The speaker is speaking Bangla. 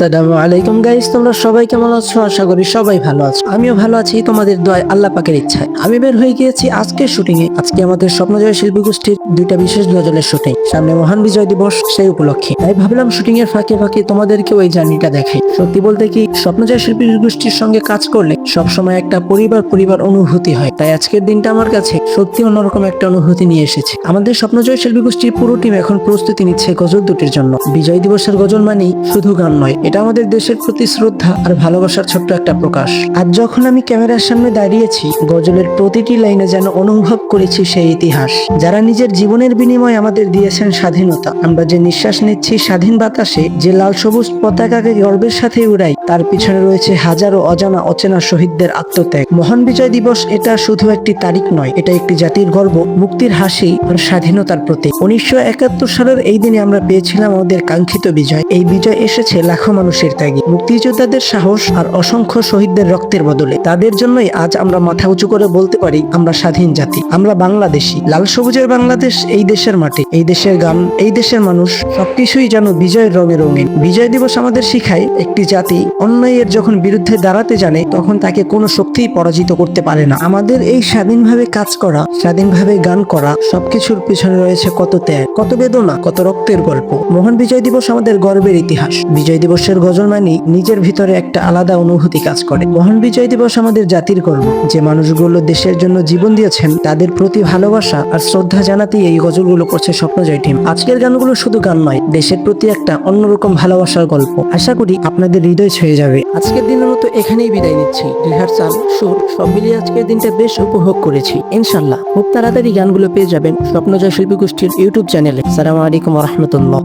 আসসালামু আলাইকুম গাইস তোমরা সবাই কেমন আছো? আশা করি সবাই ভালো আছো। আমিও ভালো আছি, তোমাদের দয় আল্লাহ পাকের ইচ্ছায়। আমি বের হয়ে গিয়েছি আজকের শুটিং এ আজকে আমাদের স্বপ্নজয় শিল্পী গোষ্ঠীর দুইটা বিশেষ গজলের শুটিং সামনে মহান বিজয় দিবস, সেই উপলক্ষে। তাই ভাবলাম শুটিং এর ফাঁকে ফাঁকে তোমাদেরকেও এই জার্নিটা দেখাই। সত্যি বলতে কি, স্বপ্নজয় শিল্পী গোষ্ঠীর সঙ্গে কাজ করলে সবসময় একটা পরিবার পরিবার অনুভূতি হয়। তাই আজকের দিনটা আমার কাছে সত্যি অন্যরকম একটা অনুভূতি নিয়ে এসেছে। আমাদের স্বপ্নজয় শিল্পী গোষ্ঠীর পুরো টিম এখন প্রস্তুতি নিচ্ছে গজল দুটির জন্য। বিজয় দিবসের গজল মানেই শুধু গান নয় এটা আমাদের দেশের প্রতি শ্রদ্ধা আর ভালোবাসার ছোট্ট একটা প্রকাশ। আর যখন আমি ক্যামেরার সামনে দাঁড়িয়েছি, গজলের প্রতিটি লাইনে যেন অনুভব করেছি সেই ইতিহাস। যারা নিজের জীবনের বিনিময়ে আমাদের দিয়েছেন স্বাধীনতা, আমরা যে নিঃশ্বাস নিচ্ছি স্বাধীন বাতাসে, যে লাল সবুজ পতাকাকে গর্বের সাথে উড়াই, তার পিছনে রয়েছে হাজারো অজানা অচেনা শহীদদের আত্মত্যাগ। মহান বিজয় দিবস এটা শুধু একটি তারিখ নয়, এটা একটি জাতির গর্ব, মুক্তির হাসি আর স্বাধীনতার প্রতীক। উনিশশো একাত্তর সালের এই দিনে আমরা পেয়েছিলাম আমাদের কাঙ্ক্ষিত বিজয়। এই বিজয় এসেছে লাখো মানুষের ত্যাগে। মুক্তিযোদ্ধাদের সাহস আর অসংখ্য শহীদদের রক্তের বদলে। তাদের জন্যই আজ আমরা মাথা উঁচু করে বলতে পারি, আমরা স্বাধীন জাতি। আমরা বাংলাদেশি। লাল সবুজের বাংলাদেশ এই দেশের মাটি। এই দেশের গান, এই দেশের মানুষ, সবকিছুই যেন বিজয়ের রঙে রঙিন। বিজয় দিবস আমাদের শিখায় একটি জাতি অন্যায়ের যখন বিরুদ্ধে দাঁড়াতে জানে, তখন তাকে কোনো শক্তিই পরাজিত করতে পারে না। আমাদের এই স্বাধীনভাবে কাজ করা, স্বাধীনভাবে গান করা, সবকিছুর পিছনে রয়েছে কত ত্যাগ, কত বেদনা, কত রক্তের গল্প। মহান বিজয় দিবস আমাদের গর্বের ইতিহাস। বিজয় দিবসের গজল মানি নিজের ভিতরে একটা আলাদা অনুভূতি কাজ করে। মহান বিজয় দিবস আমাদের জাতির গর্ব। যে মানুষগুলো দেশের জন্য জীবন দিয়েছেন, তাদের প্রতি ভালোবাসা আর শ্রদ্ধা জানাতেই এই গজলগুলো করছে স্বপ্নজয় টিম। আজকের গানগুলো শুধু গান নয়, দেশের প্রতি একটা অন্যরকম ভালোবাসার গল্প। আশা করি আপনাদের হৃদয় ছুঁয়ে যাবে। আজকের দিনের মতো এখানেই বিদায় নিচ্ছি। রিহার্সাল সুর, সব মিলিয়ে আজকের দিনটা বেশ উপভোগ করেছি। ইনশাল্লাহ খুব তাড়াতাড়ি গানগুলো পেয়ে যাবেন স্বপ্নজয় শিল্পী গোষ্ঠীর ইউটিউব চ্যানেলে। সালামু আলাইকুম রহমতুল্লাহ।